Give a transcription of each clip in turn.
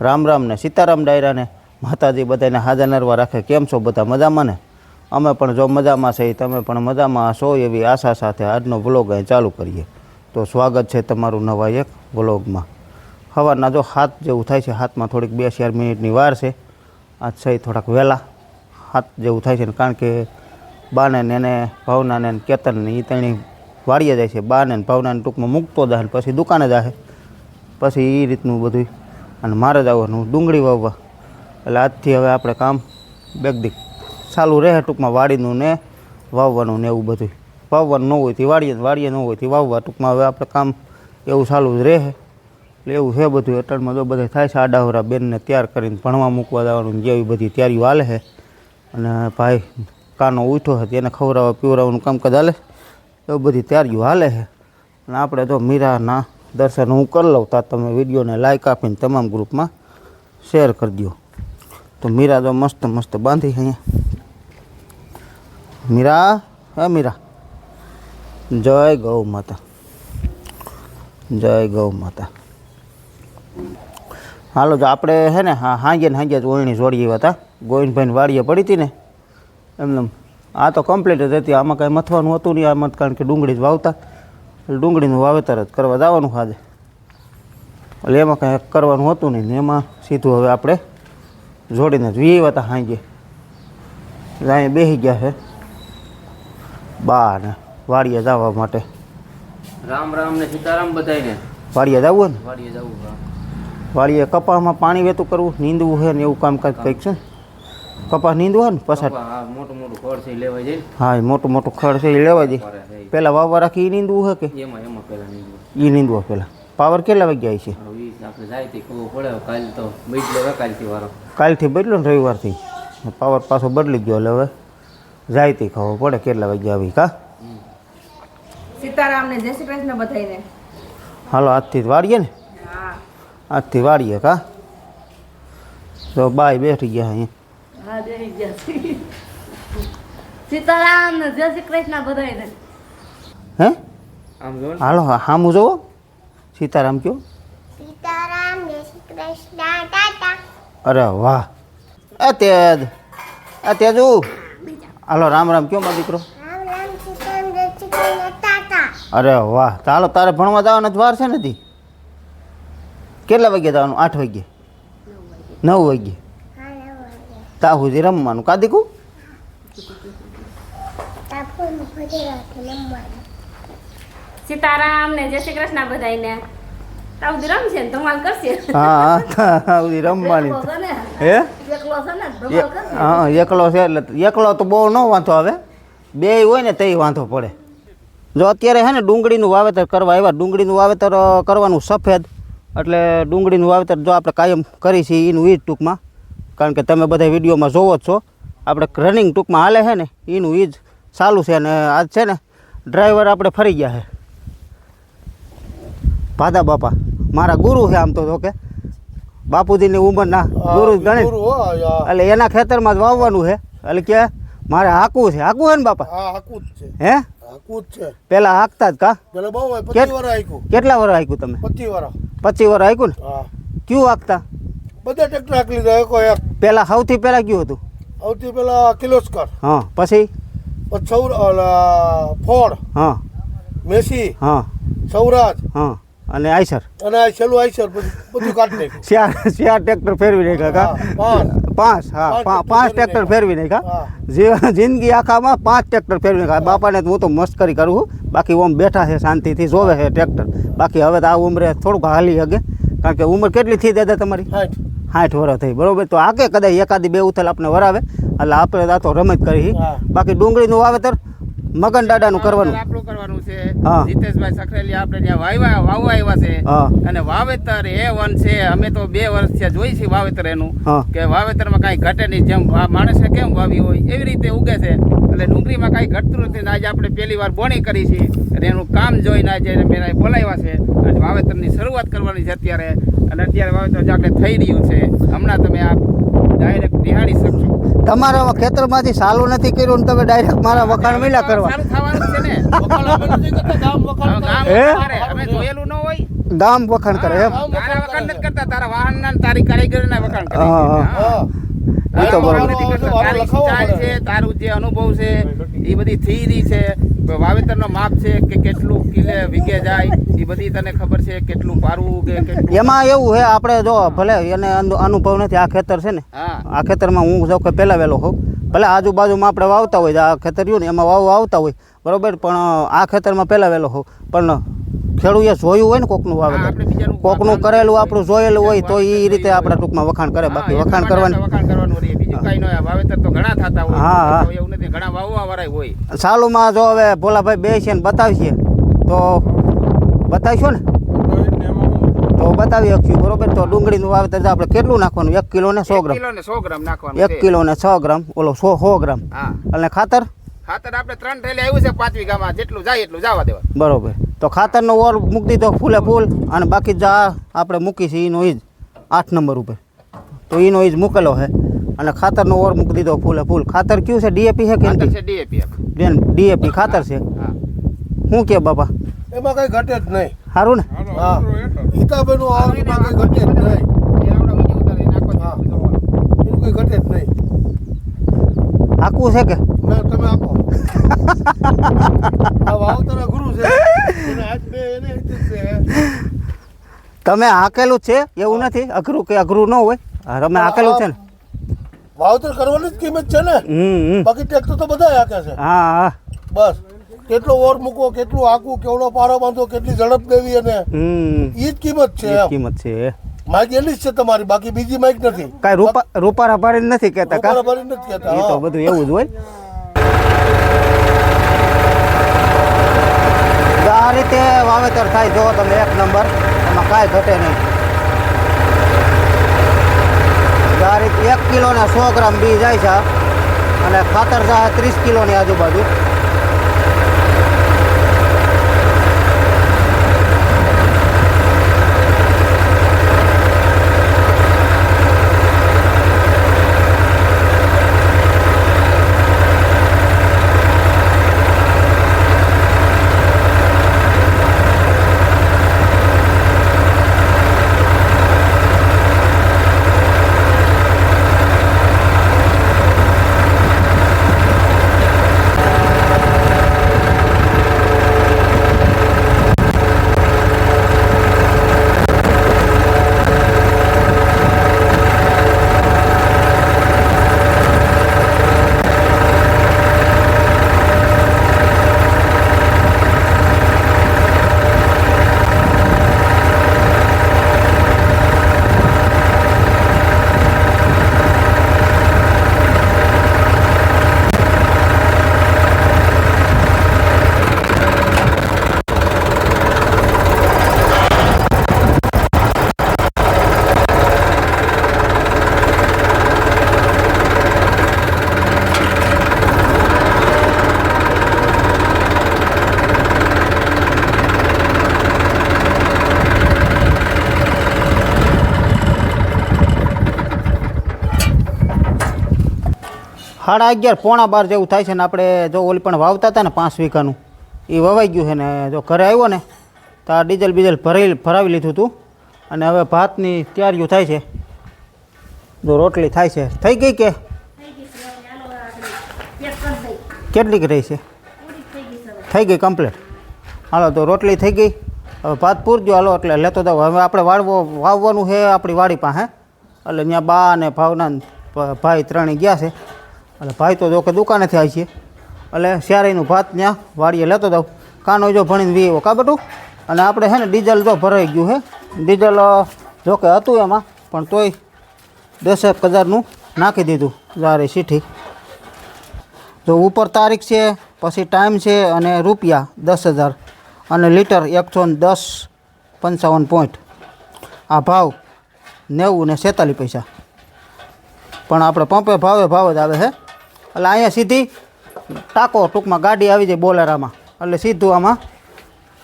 રામ રામ ને સીતારામ ડાયરાને માતાજી બધાને હાજર નરવા રાખે. કેમ છો બધા મજામાં ને? અમે પણ જો મજામાં છે, તમે પણ મજામાં છો એવી આશા સાથે આજનો વ્લોગ અહીં ચાલુ કરીએ. તો સ્વાગત છે તમારું નવા એક વ્લોગમાં. સવારના જો હાથ જેવું થાય છે, હાથમાં થોડીક બે ચાર મિનિટની વાર છે. આજ છે થોડાક વહેલા હાથ જેવું થાય છે ને, કારણ કે બાને એને ભાવનાને કેતન એ તેણી વાળીએ જાય છે. બાને ભાવનાને ટૂંકમાં મૂકતો જાય પછી દુકાને જાય પછી એ રીતનું બધું અને મારે જવાનું ડુંગળી વાવવા. એટલે આજથી હવે આપણે કામ બેગદી ચાલુ રહે ટૂંકમાં વાડીનું ને વાવવાનું ને એવું બધું વાવવાનું ન હોય તે વાડીએ વાડીએ ન હોય તે વાવવા ટૂંકમાં હવે આપણે કામ એવું ચાલુ જ રહે. એટલે એવું છે બધું અટણમાં જો બધા થાય છે આડાવરા બેનને તૈયાર કરીને ભણવા મૂકવા જવાનું જેવી બધી તૈયારીઓ હાલે છે. અને ભાઈ કાનો ઉઠો છે તેને ખવડાવવા પીવડાવવાનું કામકાજ હાલે એવું બધી તૈયારીઓ હાલે છે. અને આપણે તો મીરાના દર્શન હું કરી લઉં ત્યાં તમે વિડીયોને લાઇક આપીને તમામ ગ્રુપમાં શેર કરી દો તો મીરા તો મસ્ત મસ્ત બાંધી છે અહીંયા. મીરા, હે મીરા? જય ગૌ માતા. જય ગૌ માતા. હાલો જો આપણે હે ને, હા હાંજે ને હાંજે જ ઓયણી જોડી આવ્યા હતા ગોવિંદભાઈને વાડીએ પડી હતી ને, એમને એમ. આ તો કમ્પ્લીટ જ હતી, આમાં કાંઈ મથવાનું હતું નહીં આમાં કારણ કે ડુંગળી જ વાવતા. ડુંગળીનું વાવેતર જ કરવા જવાનું આજે. એટલે એમાં કાંઈ કરવાનું હતું નહીં ને એમાં સીધું હવે આપણે જોડીને જ વી હતા સાંજે અહીંયા બેસી ગયા છે બા ને વાડીએ જવા માટે. રામ રામ ને સીતારામ બધાયને. વાડીએ જવું હોય ને? વાડીએ જવું વાડીએ કપાસમાં પાણી વેતું કરવું નીંદવું છે ને એવું કામકાજ કંઈક છે ને? કપાસ નીંદવું હોય ને પછાડ? પપ્પા આ મોટું મોટું ખોળ છે ઈ લેવા જાય હા એ મોટું મોટું ખડ છે એ લેવા દે મારે છે પહેલાં વાવવા રાખી એ નીંદવું છે કે? એમાં એમાં પેલા નહીં એ નીંદવા પહેલાં પાવર કેટલા વાગ્યા છે? હવે ઈ આપણે જાય તે ખબર પડે હવે કાલ તો બદલો હવે કાલથી વારો. કાલથી બદલો ને રવિવારથી? પાવર પાછો બદલી ગયો એટલે હવે. જાય તે ખબર પડે કેટલા વાગ્યા આવી કા? સીતારામ ને જય શ્રી કૃષ્ણ બધાને હાલો આજથી જ વાળીએ ને? હા. આજથી વાળીએ કા? તો બાય બેઠી ગયા અહીંયા. હા જય જય સીતારામ ને જય શ્રી કૃષ્ણ બધાને હે? આમ જો હાલો હા હું જોવો? સીતારામ કયો? સીતારામ જય શ્રી કૃષ્ણ ટાટા. અરે વાહ. એ તેજ અ તેજુ. હાલો રામ રામ કયો મારો દીકરો? રામ રામ સીતારામ જય શ્રી કૃષ્ણ ટાટા. અરે વાહ. ચાલો તારે ભણવા જવાનો જ વાર છે નથી કેટલા વાગે જવાનું? આઠ વાગે નવ વાગે તા સુધી રમવાનું કા દીકું તાપુન ભરી રાખી નમવાનું સીતારામ ને જય શ્રી કૃષ્ણ બધાને તાવદી રમશે ને ધમાલ કરશે હા હા રમવાની હે એકલો છે ને ધમાલ કરશે હા એકલો છે એટલે એકલો તો બહુ ન વાંધો આવે બે હોય ને તે વાંધો પડે જો અત્યારે હે ને ડુંગળીનું વાવેતર કરવા આવ્યા ડુંગળીનું વાવેતર કરવાનું સફેદ એટલે ડુંગળીનું વાવેતર જો આપણે કાયમ કરી છીએ એનું એ ટૂંકમાં. કારણ કે તમે બધા વિડીયોમાં જોવો જ છો. આપણે રનિંગ ટૂંકમાં હાલે છે ને એનું એ જ ચાલુ છે અને આજ છે ને ડ્રાઈવર આપણે ફરી ગયા છે. ભાદા બાપા મારા ગુરુ છે આમ તો કે. બાપુજીની ઉંમરના ગુરુ જ ગણે. એટલે એના ખેતરમાં જ વાવવાનું છે. એટલે કે મારે હાકવું છે. હાકવું છે ને બાપા? હા જ છે. હે? હાકું જ છે. પેલા હાકતા જ કા? કેટલા વર હાક્યું તમે? પચીસ વર હાક્યું ને? ક્યું હાકતા? બધા ટ્રેક્ટર હાકી લીધા એકો એક. પેલા સૌથી પહેલા કયું હતું? સૌથી પેલા કિલોસ્કર. હા પછી? સૌર ફોર્ડ. હા. મેસી. હા. સૌરાજ. હા. અને આઈસર? અને આ છેલ્લું આઈસર બધું કાઢી નાખ્યું. ચાર ચાર ટ્રેક્ટર ફેરવી નાખ્યા કા? પાંચ. હા પાંચ ટ્રેક્ટર ફેરવી નાખ્યા. જે જિંદગી આખામાં પાંચ ટ્રેક્ટર ફેરવી નાખ્યા. બાપાને તો હું તો મસ્કરી કરું બાકી ઓમ બેઠા છે શાંતિથી જોવે છે ટ્રેક્ટર બાકી હવે તો આ ઉંમરે થોડુંક હાલી શકે કારણ કે ઉંમર કેટલી થઈ દાદા તમારી? સાઠ વર્ષ થઈ. બરોબર? તો આકે કદાચ એકાદી બે ઉથલ આપણે વરાવે. એટલે આપણે આ તો રમત કરી બાકી ડુંગળીનું વાવેતર મગન કરવાનું. આપણું કરવાનું છે. જીતેશભાઈ સખરેલી આપણે ત્યાં વાવ્યા વાવવા આવ્યા છે. અને વાવેતર એ વન છે. અમે તો બે વર્ષથી જોઈ છે વાવેતર એનું. કે વાવેતરમાં કાંઈ ઘટે નહીં. જેમ માણસે કેમ વાવી હોય એવી રીતે ઉગે છે. એટલે ડુંગળીમાં કાંઈ ઘટતું નથી. આજે આપણે પહેલી વાર બોણી કરી છે અને એનું કામ જોઈને આજે મેં બોલાવ્યા છે. અને વાવેતરની શરૂઆત કરવાની છે અત્યારે. અને અત્યારે વાવેતર આપણે થઈ રહ્યું છે હમણાં તમે આ ડાયરેક્ટ નિહાળી શકશો. તમારા ખેતરમાંથી સાલું નથી કર્યું ને તમે ડાયરેક્ટ મારા વખાણ મિલા કરવા. સારું થવાનું છે ને. ગામ વખાણ હવે ગામ હે? અમારે, અમે જોયેલું ન હોય. ગામ વખાણ કરે એમ. તારા વખાણ નથી કરતા. તારા વાહનના તારી કારીગરીના વખાણ કરે. હા. એ તો બરોબર. તારું જે અનુભવ છે એ બધી થીરી છે. વાવેતરનો માપ છે કે કેટલું કિલે વીઘે જાય એ બધી તને ખબર છે કેટલું પારવું કે કેટલું એમાં એવું છે આપણે જો ભલે એને અનુ- અનુભવ નથી આ ખેતર છે ને આ ખેતરમાં હું જો કે પહેલાં વહેલો હોઉં. ભલે આજુબાજુમાં આપણે વાવતા હોય આ ખેતર રહ્યું ને એમાં વાવ આવતા હોય બરોબર? પણ આ ખેતરમાં પહેલાં વહેલો હોઉં. પણ ખેડૂએ જોયું હોય ને કોકનું વાવેતર. કોકનું કરેલું આપણું જોયેલું હોય તો એ રીતે આપણે ટૂંકમાં વખાણ કરે બાકી વખાણ કરવાની. વખાણ કરવાનું બીજું કઈ ન વાવેતર તો ઘણા થતા હોય. હા, હા. એવું નથી. ઘણા વાવવા વાળા હોય સાલુમાં જો હવે ભોલાભાઈ બે છે ને બતાવશે. તો બતાવીશું ને? તો બતાવી શકશું. બરોબર? તો ડુંગળીનું વાવેતર આપણે કેટલું નાખવાનું? એક કિલો ને સો ગ્રામ. કિલો ને સો ગ્રામ નાખવાનું એક. કિલો ને સો ગ્રામ. ઓલો સો સો ગ્રામ. હા. અને ખાતર? ખાતર આપણે ત્રણ થેલી આવ્યું છે પાંચ વીઘામાં. જેટલું જાય એટલું જવા દેવા બરોબર. તો ખાતરનો ઓર મૂકી દીધો ફૂલે ફૂલ. અને બાકી જા આપણે મૂકી છે એનો ઈજ. આઠ નંબર ઉપર. તો એનો ઈજ મૂકેલો છે અને ખાતરનો ઓર મૂકી દીધો ફૂલે ફૂલ. ખાતર કયું છે? ડીએપી છે કે ખાતર એનપી છે ડીએપી ડીએપી ખાતર છે? હા શું કે બાપા એમાં કઈ ઘટે જ નહીં. સારું ને? હા. ગીતાબેનનું આ એમાં કઈ ઘટે જ નહીં. એ આપણે બીજું ઉતારી નાખો છો. હા. એનું કઈ ઘટે જ નહીં. આખું છે કે? ના તમે આપો. આ વાવતરા ગુરુ છે. એને હાથ બે એને જ છે. તમે હાકેલું જ છે? એવું નથી? અઘરું કે અઘરું ન હોય? હા, તમે હાકેલું છે ને? વાવતર કરવાની જ કિંમત છે ને. બાકી ટ્રેક્ટર તો બધા હાકે છે. હા હા. બસ. કેટલો ઓર મૂકો કેટલું આખું કેવડો પારો બાંધો કેટલી ઝડપ દેવી અને હમ. ઈ જ કિંમત છે એ કિંમત છે. માઇક એની જ છે તમારી બાકી બીજી માઇક નથી. કાંઈ રોપા રોપારા ભરી નથી કહેતા કા? ભરી નથી કહેતા એ તો બધું એવું જ હોય. આ રીતે વાવેતર થાય. જો તમે એક નંબર એમાં કાંઈ ઘટે નહીં. રીતે એક કિલો ને સો ગ્રામ બી જાય છે. અને ખાતર જાય ત્રીસ કિલોની આજુબાજુ. સાડા અગિયાર પોણા બાર જેવું થાય છે ને આપણે જો ઓલી પણ વાવતા હતા ને પાંચ વીઘાનું, એ વવાઈ ગયું છે ને જો ઘરે આવ્યો ને, તો આ ડીઝલ બીઝલ ભરાઈ ભરાવી લીધું હતું. અને હવે ભાતની તૈયારીઓ થાય છે. જો રોટલી થાય છે. થઈ ગઈ કે? કેટલીક રહી છે? થઈ ગઈ કમ્પ્લીટ હાલો, તો રોટલી થઈ ગઈ. હવે ભાત પૂરજો. હાલો, એટલે લેતો જાવ હવે આપણે વાળવો, વાવવાનું છે આપણી વાડી પાસે. એટલે ત્યાં બા અને ભાવના ભાઈ ત્રણેય ગયા છે. એટલે ભાઈ તો જો કે દુકાનેથી આવી છે. એટલે શિયાળીનું ભાત ત્યાં વાડીએ લેતો જાઉં. કાનો જો ભણીને વીવો કા બેટું? અને આપણે છે ને ડીઝલ જો ભરાઈ ગયું છે ડીઝલ જોકે કે હતું એમાં, પણ તોય દસેક હજારનું નાખી દીધું જારી સીઠી. જો ઉપર તારીખ છે, પછી ટાઈમ છે અને રૂપિયા દસ હજાર. અને લીટર એકસો દસ પંચાવન પોઈન્ટ. આ ભાવ નેવું ને છેતાલીસ પૈસા. પણ આપણે પંપે ભાવે ભાવ જ આવે છે એટલે અહીંયા સીધી ટાંકો ટૂંકમાં ગાડી આવી જાય બોલેરામાં. એટલે સીધું આમાં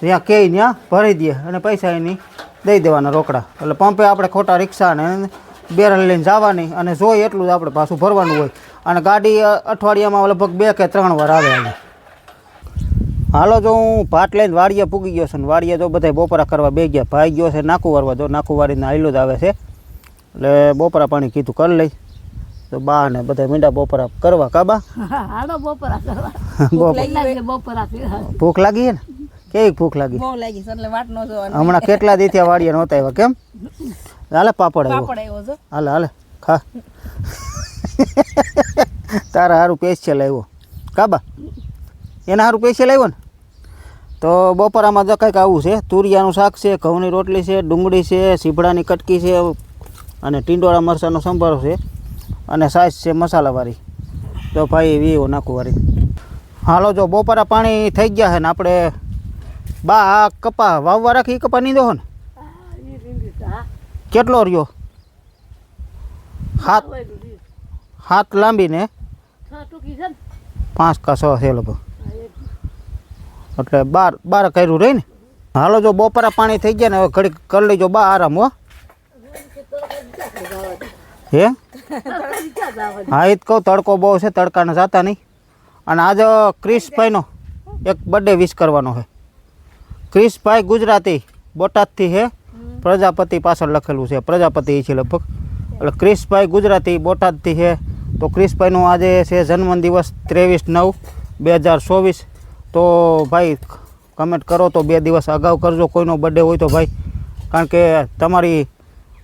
ત્યાં કે ત્યાં ભરી દઈએ અને પૈસા એની દઈ દેવાના રોકડા. એટલે પંપે આપણે ખોટા રિક્ષા ને બેરલ લઈને જવાની અને જોઈએ એટલું જ આપણે પાછું ભરવાનું હોય. અને ગાડી અઠવાડિયામાં લગભગ બે કે ત્રણ વાર આવે એને. હાલો, જો હું ભાટ લઈને વાડીએ પૂગી ગયો છું ને વાડીએ જો બધા બપોરા કરવા બે ગયા ભાઈ ગયો છે, નાખું વારવા, જો નાખું વારીને આયલો જ આવે છે. એટલે બપોરા પાણી કીધું, કરી લઈ. તો બા ને બધા મીંડા બપોરા કરવા કાબા હાલો બપોરા કરવા. બપોરા. ભૂખ લાગી ને? કેવી ભૂખ લાગી? બહુ લાગી એટલે વાટ નો જોવાનો. હમણાં કેટલા દી થયા વાડીએ નહોતા આવ્યા કેમ? હાલે પાપડ આવ્યો. પાપડ આવ્યો છો હાલે હાલે ખા. તારા સારું પેશિયલ આવ્યો. કાબા એના સારું પેશિયલ આવ્યો ને? તો બપોરામાં તો કંઈક આવું છે. તુરિયાનું શાક છે ઘઉંની રોટલી છે ડુંગળી છે સીભડાની કટકી છે અને ટીંડોળા મરચાંનો સંભારો છે. અને સાઈઝ છે મસાલાવાળી. તો ભાઈ વીવો નાખું વાળી હાલો, જો બપોરા પાણી થઈ ગયા છે ને આપણે બા આ કપા વાવવા રાખી કપા નીંદો હો ને? કેટલો રહ્યો? હાથ હાથ લાંબીને પાંચ કા છ છે લગભગ. એટલે બાર બાર કર્યું રહી ને? હાલો, જો બપોરા પાણી થઈ ગયા ને હવે ઘડીક કરી લેજો બા આરામ હો. હે? હા એ જ કહું તડકો બહુ છે તડકાને જાતા નહીં. અને આજે ક્રિશભાઈનો એક બર્થડે વિશ કરવાનો છે. ક્રિશભાઈ ગુજરાતી બોટાદથી છે. પ્રજાપતિ પાછળ લખેલું છે. પ્રજાપતિ છે લગભગ. એટલે ક્રિશભાઈ ગુજરાતી બોટાદથી છે. તો ક્રિશભાઈનો આજે છે જન્મદિવસ ત્રેવીસ નવ બે હજાર ચોવીસ. તો ભાઈ કમેન્ટ કરો તો બે દિવસ અગાઉ કરજો. કોઈનો બર્થડે હોય તો ભાઈ. કારણ કે તમારી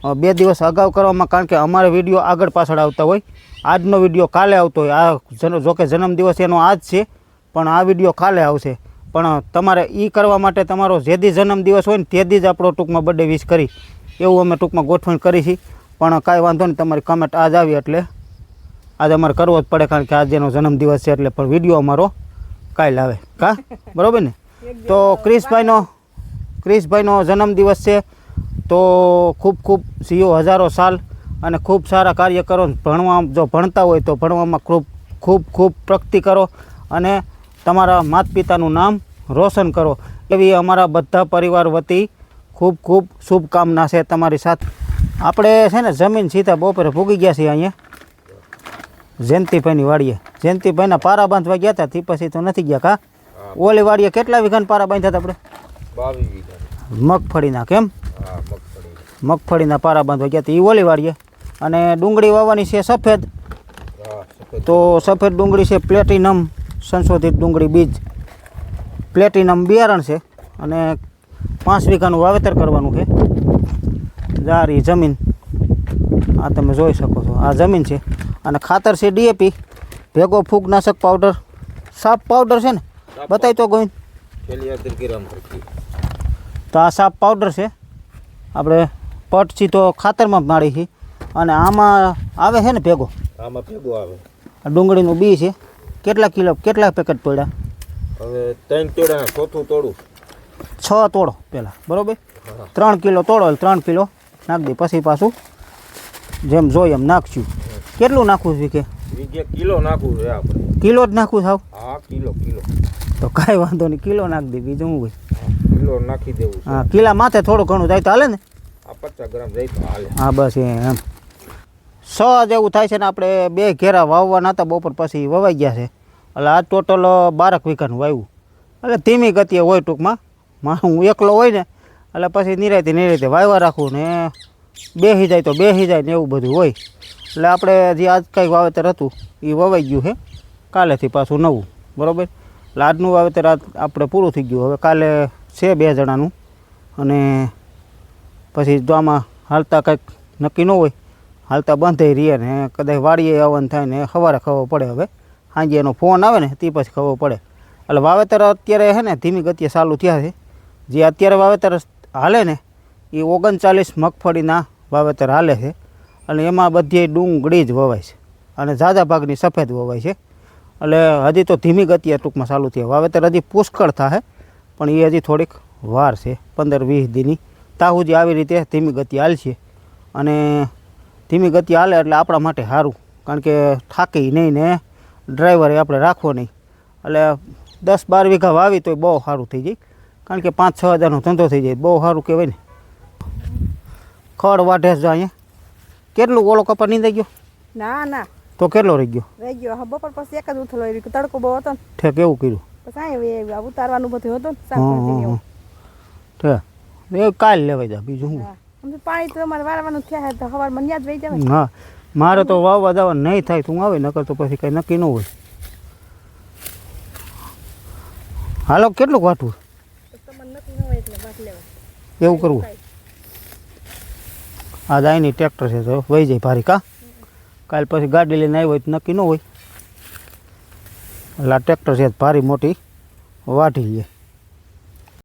બે દિવસ અગાઉ કરવામાં કારણ કે અમારે વીડિયો આગળ પાછળ આવતા હોય. આજનો વીડિયો કાલે આવતો હોય. આ જોકે જન્મદિવસ એનો આજ છે પણ આ વીડિયો કાલે આવશે. પણ તમારે એ કરવા માટે તમારો જે દી જન્મદિવસ હોય ને તે દી જ આપણો ટૂંકમાં બર્થડે વિશ કરી. એવું અમે ટૂંકમાં ગોઠવણ કરી છે. પણ કાંઈ વાંધો નહીં તમારી કમેન્ટ આજ આવી એટલે આજે અમારે કરવો જ પડે કારણ કે આજે એનો જન્મદિવસ છે એટલે પણ વીડિયો અમારો કાલે આવે. કા? બરાબર ને? તો ક્રિશભાઈનો ક્રિશભાઈનો જન્મદિવસ છે. તો ખૂબ ખૂબ સીઓ હજારો સાલ અને ખૂબ સારા કાર્ય કરો ભણવા જો ભણતા હોય તો ભણવામાં ખૂબ ખૂબ ખૂબ પ્રગતિ કરો અને તમારા માતા પિતાનું નામ રોશન કરો એવી અમારા બધા પરિવાર વતી ખૂબ ખૂબ શુભકામના છે તમારી સાથે. આપણે છે ને જમીન સીધા બપોરે ભૂગી ગયા છીએ અહીંયા. જયંતિભાઈની વાડીએ. જયંતિભાઈના પારા બાંધવા ગયા હતા તે પછી તો નથી ગયા કા? ઓલી વાડીએ કેટલા વીઘાના પારા બાંધ્યા હતા આપણે? મગફળીના કેમ? મગફળીના પારા બાંધવા ગયા હતા. એ ઓલી વાળીએ અને ડુંગળી વાવવાની છે સફેદ. તો સફેદ ડુંગળી છે પ્લેટિનમ સંશોધિત ડુંગળી બીજ. પ્લેટિનમ બિયારણ છે અને પાંચ વીઘાનું વાવેતર કરવાનું છે. જારી જમીન. આ તમે જોઈ શકો છો. આ જમીન છે. અને ખાતર છે ડીએપી. ભેગો ફૂગનાશક પાવડર. સાપ પાવડર છે ને? બતાવી તો ગોવિંદ. તો આ સાપ પાવડર છે. આપણે પટથી તો ખાતરમાં માળી છે. અને આમાં આવે છે ને ભેગો? આમાં ભેગો આવે. ડુંગળીનું બી છે. કેટલા કિલો કેટલા પેકેટ તોડ્યા હવે ત્રણ તોડ્યા ચોથું તોડું. છ તોડો પહેલાં બરોબર? ત્રણ કિલો તોડો ત્રણ કિલો નાખ દે. પછી પાછું જેમ જોઈએ એમ નાખશું. કેટલું નાખવું છે કે? કિલો નાખવું છે આપણે. કિલો જ નાખું સાવ હા કિલો કિલો. તો કાંઈ વાંધો નહીં કિલો નાખ દે બીજું હોય? કિલો નાખી દેવું હા કિલા માથે થોડું ઘણું જાય તો હાલે ને? આ પચાસ ગ્રામ જાય તો હાલે. હા બસ એમ. સ જેવું થાય છે ને આપણે બે ઘેરા વાવવાના હતા બપોર પછી વવાઈ ગયા છે. એટલે આ ટોટલ બારક વીઘાનું વાવ્યું. એટલે ધીમી ગતિએ હોય ટૂંકમાં. માં હું એકલો હોય ને એટલે પછી નિરાયતે નિરાયતે વાવવા રાખું ને બેસી જાય તો બેસી જાય ને એવું બધું હોય. એટલે આપણે જે આજ કંઈ વાવેતર હતું એ વવાઈ ગયું છે. કાલેથી પાછું નવું, બરાબર? એટલે આજનું વાવેતર આપણે પૂરું થઈ ગયું. હવે કાલે છે બે જણાનું. અને પછી જો આમાં હાલતા કંઈક નક્કી ન હોય, હાલતા બંધાઈ રહીએ ને કદાચ વાડીએ આવવાનું થાય ને સવારે ખબર પડે હવે. સાંજે એનો ફોન આવે ને તે પછી ખબર પડે. એટલે વાવેતર અત્યારે છે ને ધીમી ગતિએ ચાલુ થયા છે. જે અત્યારે વાવેતર હાલે ને, એ ઓગણચાલીસ મગફળીના વાવેતર હાલે છે. અને એમાં બધી ડુંગળી જ વવાય છે. અને ઝાઝા ભાગની સફેદ વવાય છે. એટલે હજી તો ધીમી ગતિએ ટૂંકમાં ચાલુ થયા. વાવેતર હજી પુષ્કળ થાય પણ એ હજી થોડીક વાર છે, પંદર વીસ દીની. તાહુજી આવી રીતે ધીમી ગતિ હાલશે. અને ધીમી ગતિ હાલે એટલે આપણા માટે સારું કારણ કે થાકી નહીં ને ડ્રાઈવરે આપણે રાખવો નહીં. એટલે દસ બાર વીઘા વાવી તોય બહુ સારું થઈ જાય. કારણ કે પાંચ છ હજારનો ધંધો થઈ જાય. બહુ સારું કહેવાય ને. ખડ વાઢે જ અહીંયા. કેટલું ઓલો કપા નીંદાઈ ગયો? ના ના. તો કેટલો રહી ગયો? રહી ગયો. હા બપોર પછી એક જ ઉથલો આવી તડકો બહુ હતો ઠે કેવું કર્યું? પછી ઉતારવાનું બધું હતું ને ઠે એ કાલ લેવાઈ જા બીજું હું? પાણી તો અમારે વારવાનું થયા તો સવાર મને જ રહી જાય હા મારે તો વાવવા જવાનું નહીં થાય તું આવે નકર તો પછી કંઈ નક્કી ન હોય. હાલો કેટલું વાટવું એવું કરવું? આ દાયની ટ્રેક્ટર છે તો વહી જાય ભારી કા? કાલ પછી ગાડી લઈને આવી હોય તો નક્કી ન હોય. એટલે આ ટ્રેક્ટર છે ભારી મોટી વાઢી લે